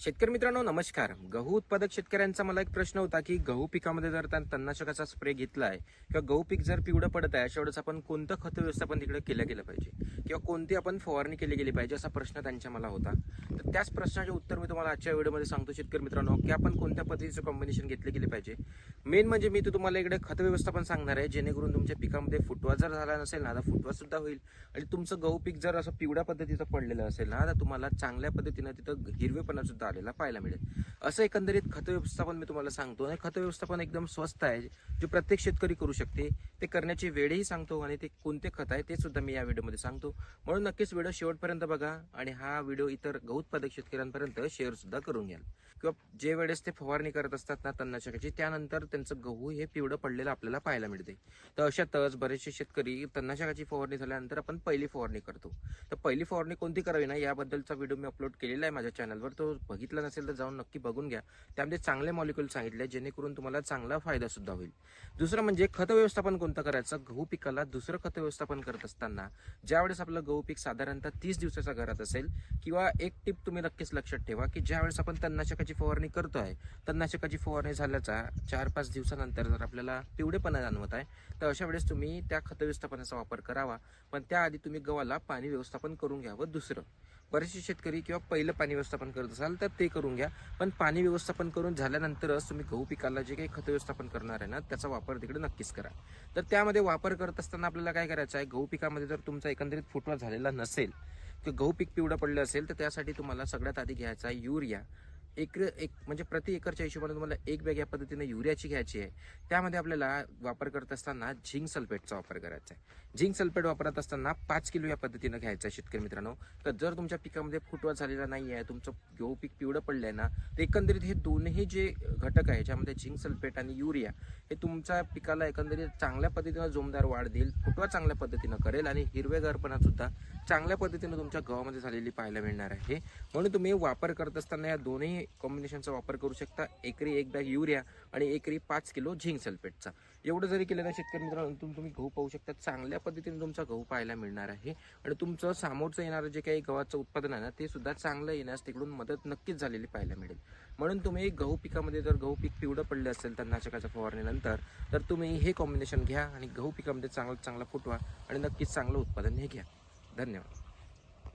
शेतकरी मित्रांनो नमस्कार. गहू उत्पादक शेतकऱ्यांचा मला एक प्रश्न होता की गहू पिकामध्ये जर त्या तणनाशकाचा स्प्रे घेतलाय किंवा गहू पीक जर पिवळं पडत आहे अशा वेळेस आपण कोणतं खत व्यवस्थापन तिकडे केलं गेलं पाहिजे? किंवा कोणती आपण फवारणी केली गेली पाहिजे असा प्रश्न त्यांच्या मला होता. तर त्याच प्रश्नाचे उत्तर मी तुम्हाला आजच्या व्हिडिओमध्ये सांगतो शेतकरी मित्रांनो की आपण कोणत्या पद्धतीचं कॉम्बिनेशन घेतले गेले पाहिजे. मेन म्हणजे मी तो तुम्हाला इकडे खत व्यवस्थापन सांगणार आहे जेणेकरून तुमच्या पिकामध्ये फुटवा जर झाला नसेल ना तर फुटवा सुद्धा होईल. आणि तुमचं गहू पीक जर असं पिवळ्या पद्धतीचं पडलेलं असेल ना तर तुम्हाला चांगल्या पद्धतीनं तिथं हिरवेपणा सुद्धा आलेला पाहायला मिळेल. असं एकंदरीत खत व्यवस्थापन मी तुम्हाला सांगतो. आणि खत व्यवस्थापन एकदम स्वस्त आहे जे प्रत्येक शेतकरी करू शकते. ते करण्याची वेळही सांगतो आणि ते कोणते खत आहे ते सुद्धा मी या व्हिडिओमध्ये सांगतो. म्हणून नक्कीच व्हिडिओ शेवटपर्यंत बघा आणि हा व्हिडिओ इतर गहू उत्पादक शेतकऱ्यांपर्यंत शेअर सुद्धा करून घ्याल. किंवा जे वेळेस ते फवारणी करत असतात ना तणनाशकाची त्यानंतर त्यांचं गहू हे पिवळं पडलेलं आपल्याला पाहायला मिळते. तर अशातच बरेचसे शेतकरी तणनाशकाची फवारणी झाल्यानंतर आपण पहिली फवारणी करतो. तर पहिली फवारणी कोणती करावी ना याबद्दलचा व्हिडिओ मी अपलोड केलेला आहे माझ्या चॅनलवर. तो बघितला नसेल तर जाऊन नक्की बघून घ्या. त्यामध्ये चांगले मॉलिक्युल सांगितले जेणेकरून तुम्हाला चांगला फायदा सुद्धा होईल. दुसरं म्हणजे खत व्यवस्थापन कोणतं करायचं? गहू पिकाला दुसरं खत व्यवस्थापन करत असताना ज्यावेळेस आपलं गहू पीक साधारणतः तीस दिवसाचा घरात असेल किंवा एक टिप तुम्ही नक्कीच लक्षात ठेवा की ज्यावेळेस आपण तणनाशकाची फवारणी करतो आहे तणनाशकाची फवारणी झाल्याचा चार पाच दिवसानंतर जर आपल्याला पिवळेपणा जाणवत आहे तर अशा वेळेस तुम्ही त्या खत व्यवस्थापनाचा वापर करावा पण त्याआधी तुम्ही गव्हाला पाणी व्यवस्थापन करून घ्यावं दुसरं. बरेचसे शेतकरी किंवा पहिलं पाणी व्यवस्थापन करत असाल तर ते करून घ्या. पण पाणी व्यवस्थापन करून झाल्यानंतरच तुम्ही गहू पिकाला जे काही खत व्यवस्थापन करणार आहे ना त्याचा वापर तिकडे नक्कीच करा. तर त्यामध्ये वापर करत असताना आपल्याला काय करायचं आहे? गहू पिकामध्ये जर तुमचा एकंदरीत फुटवा झालेला नसेल किंवा गहू पीक पिवळं पडलं असेल तर त्यासाठी तुम्हाला सगळ्यात आधी घ्यायचा आहे युरिया. एक एक म्हणजे प्रति एकरच्या हिशोबाने तुम्हाला एक बॅग या पद्धतीने युरियाची घ्यायची आहे. त्यामध्ये आपल्याला वापर करत असताना झिंक सल्फेटचा वापर करायचा आहे. झिंक सल्फेट वापरत असताना पाच किलो या पद्धतीनं घ्यायचं आहे शेतकरी मित्रांनो. तर जर तुमच्या पिकामध्ये फुटवा झालेला नाही आहे तुमचं गहू पीक पिवळं पडलं आहे ना तर एकंदरीत हे दोन्ही जे घटक आहे ज्यामध्ये झिंक सल्फेट आणि युरिया हे तुमच्या पिकाला एकंदरीत चांगल्या पद्धतीनं जोमदार वाढ देईल फुटवा चांगल्या पद्धतीनं करेल आणि हिरवेगारपणा सुद्धा चांगल्या पद्धतीनं तुमच्या गव्हामध्ये झालेली पाहायला मिळणार आहे. म्हणून तुम्ही वापर करत असताना या दोन्ही कॉम्बिनेशनचा वापर करू शकता. एकरी एक बॅग युरिया आणि एकरी पाच किलो झिंक सल्फेटचा. एवढं जरी केलं ना शेतकरी मित्रांनो तुम्ही गहू पाहू शकता चांगल्या पद्धतीने तुमचा गहू पाहायला मिळणार आहे. आणि तुमचं समोरचं येणारं जे काही गव्हाचं उत्पादन आहे ना ते सुद्धा चांगलं येण्यास तिकडून मदत नक्कीच झालेली पाहायला मिळेल. म्हणून तुम्ही गहू पिकामध्ये जर गहू पीक पिवळं पडले असेल तणनाशकाच्या फवारणीनंतर तर तुम्ही हे कॉम्बिनेशन घ्या आणि गहू पिकामध्ये चांगलं चांगला फुटवा आणि नक्कीच चांगलं उत्पादन हे घ्या. धन्यवाद.